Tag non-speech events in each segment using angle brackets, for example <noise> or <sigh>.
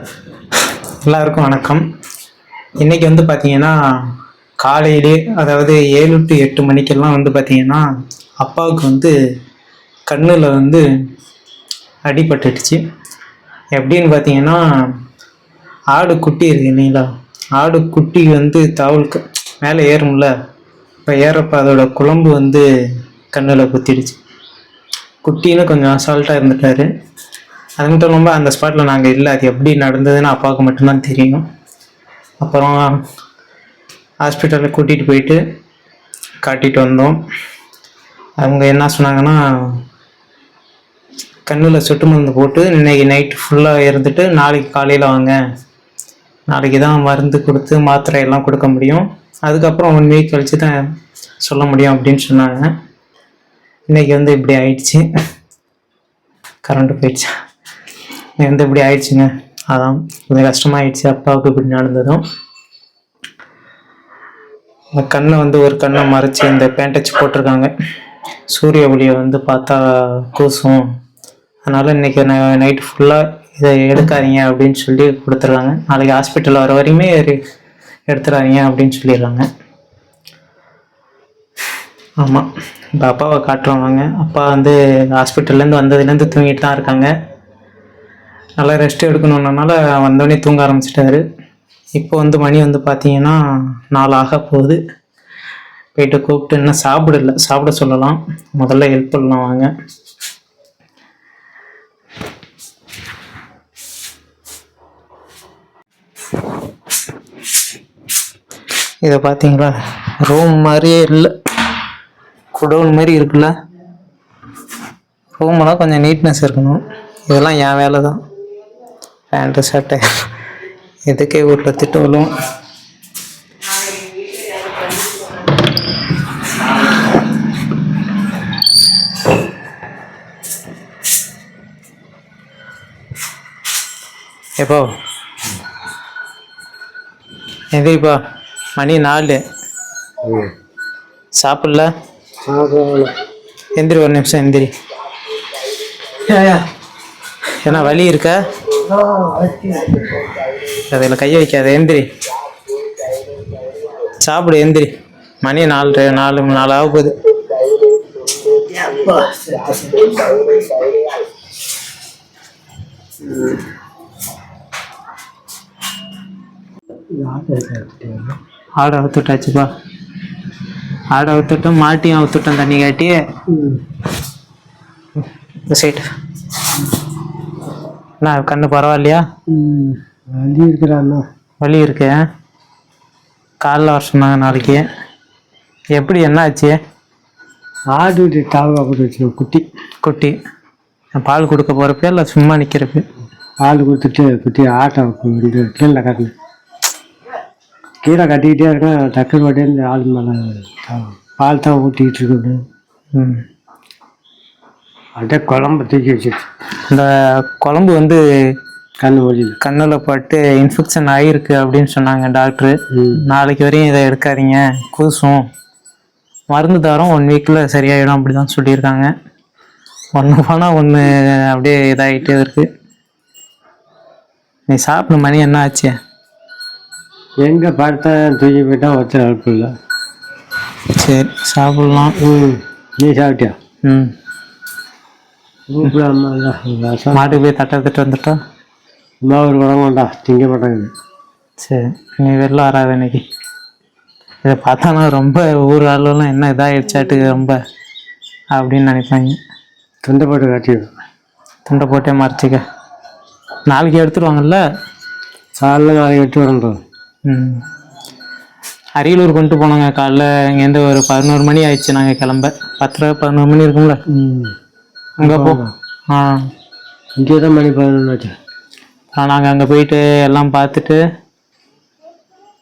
எல்லாருக்கும் வணக்கம். இன்னைக்கு வந்து பார்த்தீங்கன்னா காலையிலே அதாவது ஏழு டு எட்டு மணிக்கெல்லாம் வந்து பார்த்தீங்கன்னா அப்பாவுக்கு வந்து கண்ணில் வந்து அடிபட்டுடுச்சு. எப்படின்னு பார்த்தீங்கன்னா ஆடு குட்டி இருக்கு இல்லைங்களா? ஆடு குட்டி வந்து தவளுக்கு மேலே ஏறும்ல? இப்போ ஏறப்ப அதோட குழம்பு வந்து கண்ணில் குத்திடுச்சு. குட்டின்னு கொஞ்சம் அசால்ட்டாக இருந்துட்டாரு. அது மட்டும் இல்லாமல் அந்த ஸ்பாட்டில் நாங்கள் இல்லை அது எப்படி நடந்ததுன்னு அப்பாவுக்கு மட்டும்தான் தெரியும். அப்புறம் ஹாஸ்பிட்டலில் கூட்டிகிட்டு போயிட்டு காட்டிட்டு வந்தோம். அவங்க என்ன சொன்னாங்கன்னா கண்ணில் சொட்டு மருந்து போட்டு இன்னைக்கு நைட் ஃபுல்லாக இருந்துட்டு நாளைக்கு காலையில் வாங்க. நாளைக்கு தான் மருந்து கொடுத்து மாத்திரை எல்லாம் கொடுக்க முடியும். அதுக்கப்புறம் ஒன் வீக் கழிச்சு தான் சொல்ல முடியும் அப்படின்னு சொன்னாங்க. இன்றைக்கி வந்து இப்படி ஆயிடுச்சு. <laughs> கரண்ட்டு போயிடுச்சு. வந்து இப்படி ஆயிடுச்சுங்க. அதான் கொஞ்சம் கஷ்டமாயிடுச்சு அப்பாவுக்கு இப்படி நடந்ததும். அந்த கண்ணை வந்து ஒரு கண்ணை மறைச்சி இந்த வச்சு போட்டிருக்காங்க. சூரிய ஒளியை வந்து பார்த்தா கூசும். அதனால் இன்னைக்கு நைட்டு ஃபுல்லாக இதை எடுக்காதீங்க அப்படின்னு சொல்லி கொடுத்துட்றாங்க. நாளைக்கு ஹாஸ்பிட்டல் வர வரையுமே எடுத்துடாதீங்க அப்படின்னு சொல்லிடுறாங்க. ஆமாம் இப்போ அப்பாவை காட்டுறோம் வாங்க. அப்பா வந்து ஹாஸ்பிட்டல்லேருந்து வந்ததுலேருந்து தூங்கிட்டு தான் இருக்காங்க. நல்லா ரெஸ்ட் எடுக்கணுன்றனால வந்தோடனே தூங்க ஆரம்பிச்சிட்டாரு. இப்போ வந்து மணி வந்து பார்த்தீங்கன்னா நாலு ஆக போகுது. போயிட்டு கூப்பிட்டு இன்னும் சாப்பிடல. சாப்பிட சொல்லலாம். முதல்ல ஹெல்ப் பண்ணலாம் வாங்க. இதை பார்த்தீங்களா ரூம் மாதிரியே இல்லை. குடோன் மாதிரி இருக்குல்ல. ரூம்லாம் கொஞ்சம் நீட்னஸ் இருக்கணும். இதெல்லாம் என் வேலை தான் பேண்ட்டு சட்டை எதுக்கே வீட்டில் திட்டு விழுவும் எப்போ? எந்திரிப்பா மணி நாலு. சாப்பிடல? எந்திரி ஒரு நிமிஷம் எந்திரி. ஏன்னா வலி இருக்கா? அதில் கையை வைக்காத எந்திரி. சாப்பிடு எந்திரி. மணி நாலு நாலு நாலு ஆக போகுது. ஆடை அவுத்துட்டாச்சுப்பா. ஆடை அவுத்துட்டோம் மாட்டியும் அவுத்துட்டோம் தண்ணி காட்டி இந்த அண்ணா கண்ணு பரவாயில்லையா? வலி இருக்கிறாண்ணா வலி இருக்கு. காலைல வர சொன்னாங்க நாளைக்கு. எப்படி என்ன ஆச்சு? ஆடு தாவா போட்டு வச்சு குட்டி. குட்டி. பால் கொடுக்க போகிறப்ப இல்லை சும்மா நிற்கிறப்ப பால் கொடுத்துட்டு குட்டி ஆட்டை வந்து கீழே கட்டணும். கீழே கட்டிக்கிட்டே இருக்கேன் டக்குனு மட்டும் இந்த ஆள் மேலே பால் தான் ஊற்றிக்கிட்டு இருக்குது ம். அப்படியே குழம்பு தூக்கி வச்சுட்டு இந்த குழம்பு வந்து கண்ணு ஒளியில் கண்ணில் பட்டு இன்ஃபெக்ஷன் ஆகிருக்கு அப்படின்னு சொன்னாங்க டாக்டரு நாளைக்கு வரையும் இதை எடுக்காதீங்க. கூசும். மருந்து தரோம். ஒன் வீக்கில் சரியாயிடும் அப்படி தான் சொல்லியிருக்காங்க. ஒன்று போனால் ஒன்று அப்படியே இதாகிட்டே இருக்கு. நீ சாப்பிட மணி என்ன ஆச்சு? எங்கே படுத்தா தூக்கி போயிட்டா ஒருத்தர் அனுப்பு இல்லை சரி சாப்பிட்லாம். ம். நீ சாப்பிட்டியா? ம். மாட்டுக்கு போய் தட்டை தட்டு வந்துட்டா? சும்மா ஒரு குழம்பு வேண்டா திங்க மாட்டாங்க. சரி நீ வெளில வராத இன்னைக்கு இதை பார்த்தானா ரொம்ப ஊர் ஆளுலாம் என்ன இதாகிடுச்சாட்டு ரொம்ப அப்படின்னு நினைப்பாங்க. தொண்டை போட்டு காட்டிடும் துண்டை போட்டே மறைச்சிக்க. நாளைக்கு எடுத்துருவாங்கல்ல? காலைல நாளைக்கு எட்டு வரணும் ம். அரியலூர் கொண்டு போனாங்க காலைல. இங்கேருந்து ஒரு பதினோரு மணி ஆயிடுச்சு நாங்கள் கிளம்ப. பத்தரை பதினோரு மணி இருக்கும்ல? ம். அங்கே போ. ஆ. இங்கே தான் மணி பதினொன்று ஆச்சு. நாங்கள் அங்கே போயிட்டு எல்லாம் பார்த்துட்டு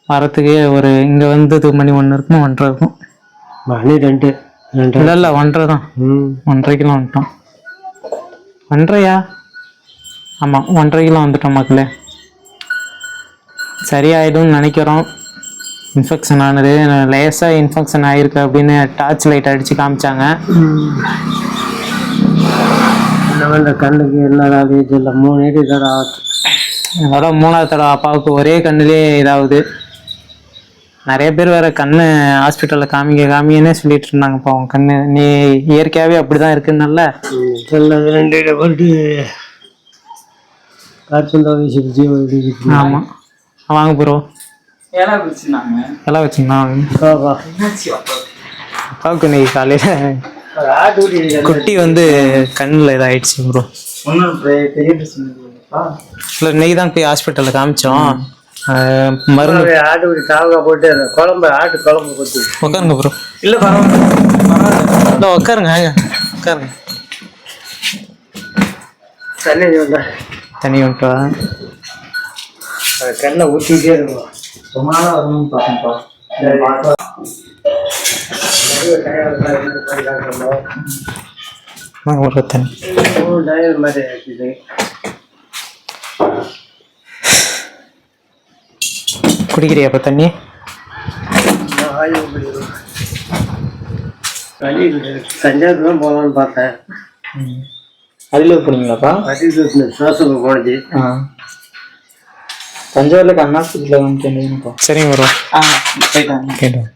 வரத்துக்கே ஒரு இங்கே வந்தது மணி ஒன்று இருக்கும் ஒன்றரை இருக்கும். மணி ரெண்டு ரெண்டு இல்லை இல்லை ஒன்றரை தான். ம். ஒன்றரைக்கெல்லாம் வந்துட்டோம். ஒன்றரையா? ஆமாம் ஒன்றரைக்கெல்லாம் வந்துட்டோம் மக்களே. சரியாயிடும்னு நினைக்கிறோம். இன்ஃபெக்ஷன் ஆனது லேசாக இன்ஃபெக்ஷன் ஆகிருக்கு அப்படின்னு டார்ச் லைட் அடித்து காமிச்சாங்க இந்த கண்ணுக்கு என்னடா இது? இல்லை மூணு ஏடி தர ஆகுது அதோட மூணாவது தடவை அப்பாவுக்கு ஒரே கண்ணுலேயே இதாகுது. நிறைய பேர் வேற கண்ணு ஹாஸ்பிட்டலில் காமிங்க காமிங்கன்னே சொல்லிட்டு இருந்தாங்கப்பா உன் கண்ணு நீ இயற்கையாகவே அப்படி தான் இருக்குன்னல்ல ரெண்டு போட்டு வீசிடுச்சு ஆமாம் வாங்க ப்ரோ பிடிச்சிருந்தாங்க எல்லாம் வச்சுங்களா பாப்பா. அப்பாவுக்கு இன்னைக்கு காலையில் குட்டி வந்து கண்ணில் இதாயிடுச்சு ப்ரோ இல்லை இன்னைக்கு தான் போய் ஹாஸ்பிட்டலில் காமிச்சோம். மருந்து. ஆட்டு ஊட்டி தாவக்காய் போட்டு அந்த குழம்பு ஆட்டு குழம்பு கொத்து உட்காருங்க ப்ரோ இல்லை பரவாயில்ல. பரவாயில்ல இல்லை உட்காருங்க உட்காருங்க தண்ணி தண்ணி வந்துட்டா கண்ணை ஊற்றிட்டே இருக்கும் ரொம்ப நாளாக வரணும்னு பார்த்தேன்ப்பா வாங்க ப்ரோ தண்ணி? தஞ்சாவூர் தான் போகலான்னு பார்த்தேன் அதில் போனீங்களாப்பா சுவாசம் போனது ஆ. தஞ்சாவூரில் கண்ணாஸ்பத்திரியில் வந்து கேட்டீங்கப்பா சரிங்க ப்ரோ. ஆ போயிட்டாங்க. கேட்டோம்.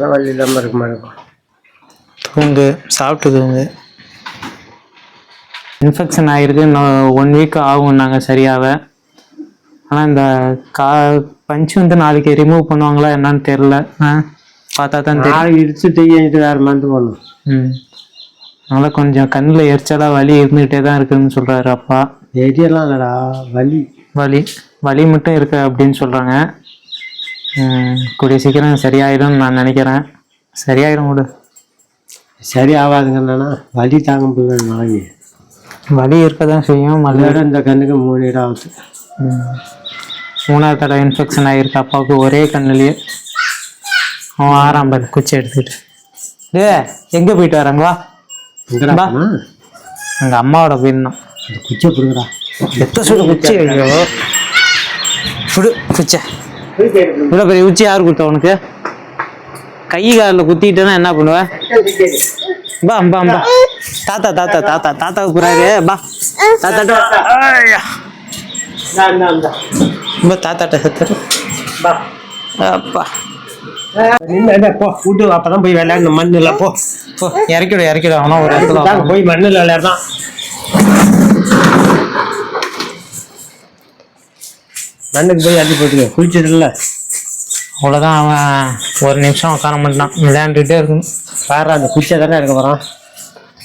தான் வழி இல்லாமல் இருக்க மாட்டேன் தூங்கு சாப்பிட்டு தூங்கு. இன்ஃபெக்ஷன் ஆகிருக்கு இன்னும் ஒன் வீக் ஆகும் நாங்கள் சரியாக ஆனால் இந்த கா பஞ்சு வந்து நாளைக்கு ரிமூவ் பண்ணுவாங்களா என்னன்னு தெரில ஆ பார்த்தா தான் தெரியும். நாளைக்கு இடிச்சு தீயிட்டு வேறு மருந்து போடணும். ம். அதனால் கொஞ்சம் கண்ணில் எரிச்சலாக வலி இருந்துகிட்டே தான் இருக்குன்னு சொல்கிறாரு அப்பா. எரியெல்லாம் இல்லைடா வலி. வலி வலி மட்டும் இருக்கு அப்படின்னு சொல்கிறாங்க கூடிய சீக்கிரம் சரியாயிடும்னு நான் நினைக்கிறேன். சரியாயிடும் விடு. சரி ஆகாதுங்கண்ணா வலி தாங்க முடியல நாளைக்கு. வலி இருக்க தான் செய்யும் அதோட இந்த கண்ணுக்கு மூணு இடம் ஆகுது. மூணாவது தடவை இன்ஃபெக்ஷன் ஆகிருக்கு அப்பாவுக்கு ஒரே கண்ணுலயே. அவன் ஆறாம் பாரு குச்சி எடுத்துக்கிட்டு. டே எங்கே போயிட்டு வராங்க? வா. எங்கள் அம்மாவோட போயிருந்தான் இந்த குச்சியை பிடுங்கடா. எத்த சுடு குச்சி? ஐயோ. சுடு குச்சை. இவ்வளோ பெரிய குச்சி யார் கொடுத்தா உனக்கு? கை காலில் குத்திட்டேன்னா என்ன பண்ணுவ? பா பா பா தாத்தா தாத்தா தாத்தா தாத்தாவுக்கு புறாரு பா தாத்தாட்ட. பா தாத்தாட்ட செத்துரு பா அப்பா. விட்டு அப்பதான் போய் விளையாடணும் மண்ணில் போ. போ இறக்கிவிடு இறக்கிவிடு அவனா ஒரு இடத்துல போய் மண்ணில் விளையாடுறான் மண்ணுக்கு போய் அள்ளி போட்டுக்க குளிச்சதில்ல அவ்வளோதான் அவன் ஒரு நிமிஷம் உட்கார மாட்டான். விளையாண்டுட்டே இருக்கணும். பாரு அந்த குச்சியை தானே இருக்க போகிறான்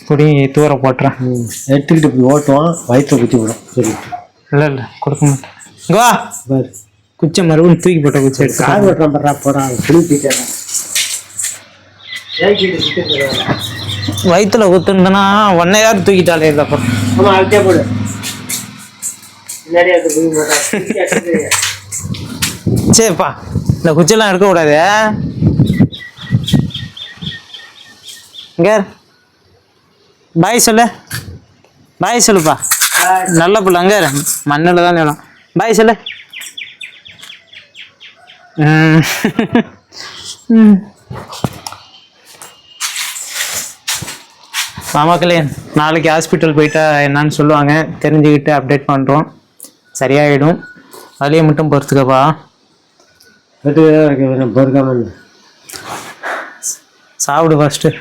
குடி தூர போட்டுறேன். எடுத்துக்கிட்டு போய் ஓட்டுவான் வயிற்று குத்தி விடும். சரி. இல்லை இல்லை கொடுக்க மாட்டேன். இங்க வா. பாரு. குச்சை மறுபடியும் தூக்கி போட்ட குச்சி எடுத்து கார் ஓட்டுறான் பண்றா போகிறான் குளிப்பிட்டேன் வயிற்றுல குத்துனதுன்னா ஒன்னை யார் தூக்கிட்டாலே இல்லை அப்புறம் அழுத்தே போடு. சரிப்பா இந்த குச்சியெல்லாம் எடுக்கக்கூடாது இங்க பாய் சொல்லு பாய் சொல்லுப்பா நல்ல பிள்ளை அங்கே மண்ணில் தான் வேணும் பாய் சொல்லு. மாமாக்களே நாளைக்கு ஹாஸ்பிட்டல் போயிட்டா என்னன்னு சொல்லுவாங்க. தெரிஞ்சுக்கிட்டு அப்டேட் பண்ணுறோம் சரியாயிடும். வலியை மட்டும் பொறுத்துக்கப்பா. வெட்டுக்கு தான் இருக்கு பொறுக்காம சாப்பிடு ஃபஸ்ட்டு